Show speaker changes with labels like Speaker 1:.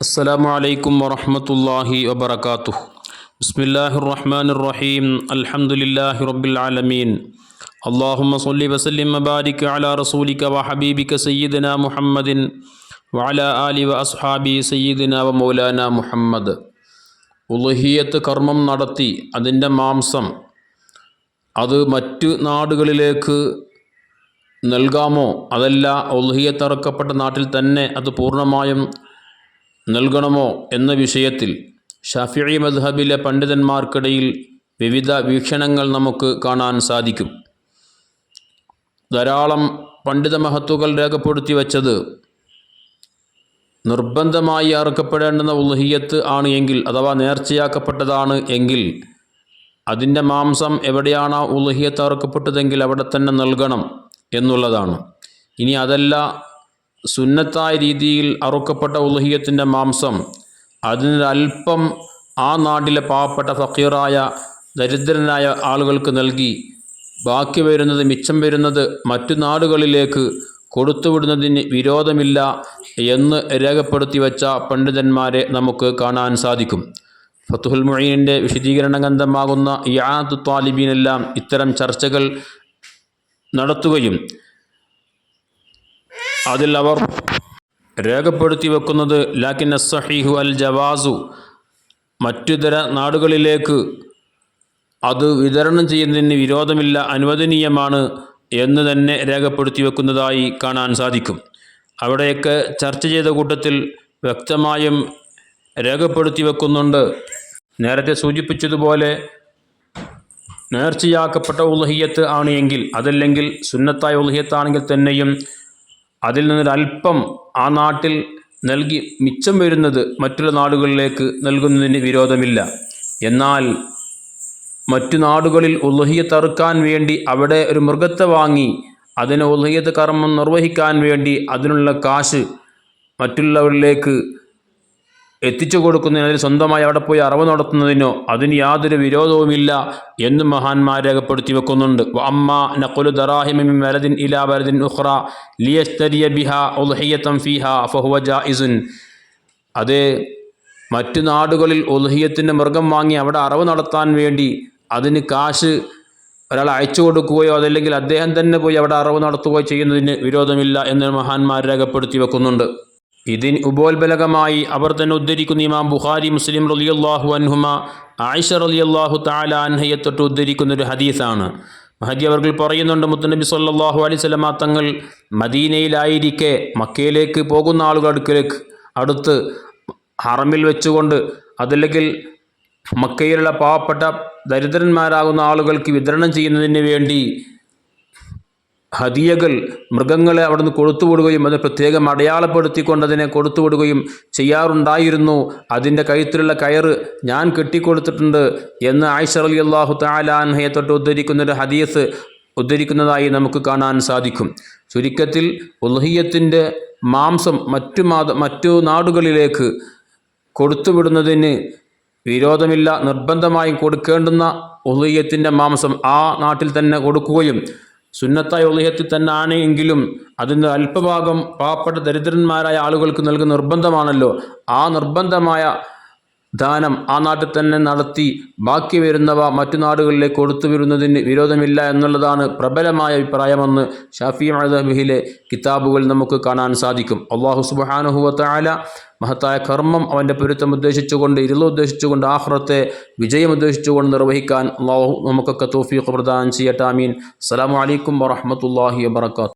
Speaker 1: السلام عليكم ورحمة الله وبركاته بسم الله الرحمن الرحيم الحمد لله رب العالمين اللهم صل وسلم وبارك على رسولك وحبيبك سيدنا محمد وعلى آل وأصحابه سيدنا ومولانا മുഹമ്മദ് ഉലഹിയത്ത് കർമ്മം നടത്തി അതിൻ്റെ മാംസം അത് മറ്റ് നാടുകളിലേക്ക് നൽകാമോ അതല്ല ഉലഹിയത്തിറക്കപ്പെട്ട നാട്ടിൽ തന്നെ അത് പൂർണ്ണമായും നൽകണമോ എന്ന വിഷയത്തിൽ ഷാഫിഈ മദ്ഹബിലെ പണ്ഡിതന്മാർക്കിടയിൽ വിവിധ വീക്ഷണങ്ങൾ നമുക്ക് കാണാൻ സാധിക്കും. ധാരാളം പണ്ഡിത മഹത്തുകൾ രേഖപ്പെടുത്തി വച്ചത് നിർബന്ധമായി അറുക്കപ്പെടേണ്ടുന്ന ഉൽഹിയത്ത് ആണ് എങ്കിൽ അഥവാ നേർച്ചയാക്കപ്പെട്ടതാണ് എങ്കിൽ അതിന്റെ മാംസം എവിടെയാണോ ഉൽഹിയത്ത് അറുക്കപ്പെട്ടതെങ്കിൽ അവിടെ തന്നെ നൽകണം എന്നുള്ളതാണ്. ഇനി അതല്ല സുന്നത്തായ രീതിയിൽ അറുക്കപ്പെട്ട ഉൽഹിയത്തിന്റെ മാംസം അതിനൊരൽപ്പം ആ നാട്ടിലെ പാവപ്പെട്ട ഫക്കീറായ ദരിദ്രനായ ആളുകൾക്ക് നൽകി. ബാക്കി വരുന്നത് മിച്ചം വരുന്നത് മറ്റു നാടുകളിലേക്ക് കൊടുത്തുവിടുന്നതിന് വിരോധമില്ല എന്ന് രേഖപ്പെടുത്തി വച്ച പണ്ഡിതന്മാരെ നമുക്ക് കാണാൻ സാധിക്കും. ഫത്തുഹുൽ മൊഴീനിന്റെ വിശദീകരണ ഗന്ധമാകുന്ന യാദ് താലിബീനെല്ലാം ഇത്തരം ചർച്ചകൾ നടത്തുകയും അതിൽ അവർ രേഖപ്പെടുത്തി വെക്കുന്നത് ലാക്കിൻ അസഹിഹു അൽ ജവാസു മറ്റുതര നാടുകളിലേക്ക് അത് വിതരണം ചെയ്യുന്നതിന് വിരോധമില്ല അനുവദനീയമാണ് എന്ന് തന്നെ രേഖപ്പെടുത്തി വെക്കുന്നതായി കാണാൻ സാധിക്കും. അവിടെയൊക്കെ ചർച്ച ചെയ്ത കൂട്ടത്തിൽ വ്യക്തമായും രേഖപ്പെടുത്തി വെക്കുന്നുണ്ട്. നേരത്തെ സൂചിപ്പിച്ചതുപോലെ നേർച്ചയാക്കപ്പെട്ട ഉലഹിയത്ത് ആണ് എങ്കിൽ അതല്ലെങ്കിൽ സുന്നത്തായ ഉലഹിയത്താണെങ്കിൽ തന്നെയും അതിൽ നിന്നൊരല്പം ആ നാട്ടിൽ നൽകി മിച്ചം വരുന്നത് മറ്റുള്ള നാടുകളിലേക്ക് നൽകുന്നതിന് വിരോധമില്ല. എന്നാൽ മറ്റു നാടുകളിൽ ഉലഹിയത്ത് അറുക്കാൻ വേണ്ടി അവിടെ ഒരു മൃഗത്തെ വാങ്ങി അതിന് ഉലഹിയത്ത് കർമ്മം നിർവഹിക്കാൻ വേണ്ടി അതിനുള്ള കാശ് മറ്റുള്ളവരിലേക്ക് എത്തിച്ചു കൊടുക്കുന്നതിന് സ്വന്തമായി അവിടെ പോയി അറിവ് നടത്തുന്നതിനോ അതിന് യാതൊരു വിരോധവുമില്ല എന്നും മഹാന്മാർ രേഖപ്പെടുത്തി വെക്കുന്നുണ്ട്. അമ്മ നഖുലു ദറാഹിമിൻ വലദിൻ ഇലാ വലദിൻ ഉഖ്റ ലിയസ്തരിയ ബിഹ ഉൽഹിയത്തം ഫിഹ ഫഹുവ ജായിസുൻ അത് മറ്റു നാടുകളിൽ ഉൽഹിയത്തിന്റെ മൃഗം വാങ്ങി അവിടെ അറിവ് നടത്താൻ വേണ്ടി അതിന് കാശ് ഒരാൾ അയച്ചു കൊടുക്കുകയോ അതല്ലെങ്കിൽ അദ്ദേഹം തന്നെ പോയി അവിടെ അറിവ് നടത്തുകയോ ചെയ്യുന്നതിന് വിരോധമില്ല എന്ന് മഹാന്മാർ രേഖപ്പെടുത്തി വെക്കുന്നുണ്ട്. ഇതിന് ഉപോത്ബലകമായി അവർ തന്നെ ഉദ്ധരിക്കുന്ന ഇമാം ബുഖാരി മുസ്ലിം റലിയല്ലാഹു അൻഹുമ ആയിഷ റലിയല്ലാഹു താല അൻഹയെ തൊട്ട് ഉദ്ധരിക്കുന്ന ഒരു ഹദീസാണ്. മഹദി അവർ പറയുന്നുണ്ട് മുത്തനബി സല്ലാഹു അലൈഹി സ്വലമ തങ്ങൾ മദീനയിലായിരിക്കെ മക്കയിലേക്ക് പോകുന്ന ആളുകൾ അടുക്കലേക്ക് അടുത്ത് ഹറമിൽ വെച്ചുകൊണ്ട് അതല്ലെങ്കിൽ മക്കയിലുള്ള പാവപ്പെട്ട ദരിദ്രന്മാരാകുന്ന ആളുകൾക്ക് വിതരണം ചെയ്യുന്നതിന് വേണ്ടി ഹദിയകൾ മൃഗങ്ങളെ അവിടുന്ന് കൊടുത്തുവിടുകയും അത് പ്രത്യേകം അടയാളപ്പെടുത്തിക്കൊണ്ട് അതിനെ കൊടുത്തുവിടുകയും ചെയ്യാറുണ്ടായിരുന്നു. അതിന്റെ കഴുത്തിലുള്ള കയറ് ഞാൻ കെട്ടിക്കൊടുത്തിട്ടുണ്ട് എന്ന് ആയിഷ അലി അള്ളാഹു താലാൻഹയെ തൊട്ട് ഉദ്ധരിക്കുന്നൊരു ഹദീസ് ഉദ്ധരിക്കുന്നതായി നമുക്ക് കാണാൻ സാധിക്കും. ചുരുക്കത്തിൽ ഉൽഹിയത്തിന്റെ മാംസം മറ്റു മാത മറ്റു നാടുകളിലേക്ക് കൊടുത്തുവിടുന്നതിന് വിരോധമില്ല. നിർബന്ധമായും കൊടുക്കേണ്ടുന്ന ഉൽഹിയത്തിന്റെ മാംസം ആ നാട്ടിൽ തന്നെ കൊടുക്കുകയും സുന്നത്തായ ഒളിഹത്തിൽ തന്നെ ആണ് എങ്കിലും അതിന്റെ അല്പഭാഗം പാവപ്പെട്ട ദരിദ്രന്മാരായ ആളുകൾക്ക് നൽകുന്ന നിർബന്ധമാണല്ലോ. ആ നിർബന്ധമായ ദാനം ആ നാട്ടിൽ തന്നെ നടത്തി ബാക്കി വരുന്നവ മറ്റു നാടുകളിലേക്ക് കൊടുത്തു വരുന്നതിന് വിരോധമില്ല എന്നുള്ളതാണ് പ്രബലമായ അഭിപ്രായമെന്ന് ഷാഫി മദബിഹിലെ കിതാബുകൾ നമുക്ക് കാണാൻ സാധിക്കും. അള്ളാഹു സുബാനുഹുവത്തായ മഹത്തായ കർമ്മം അവന്റെ പൊരുത്തം ഉദ്ദേശിച്ചുകൊണ്ട് ഇരുള ഉദ്ദേശിച്ചുകൊണ്ട് ആഹ്റത്തെ വിജയം ഉദ്ദേശിച്ചുകൊണ്ട് നിർവഹിക്കാൻ അള്ളാഹു നമുക്കൊക്കെ തോഫീഖ് പ്രദാനം ചെയ്യട്ടാമീൻ അസ്സാം അലൈക്കും വറഹമത്തല്ലാഹി വാത്തു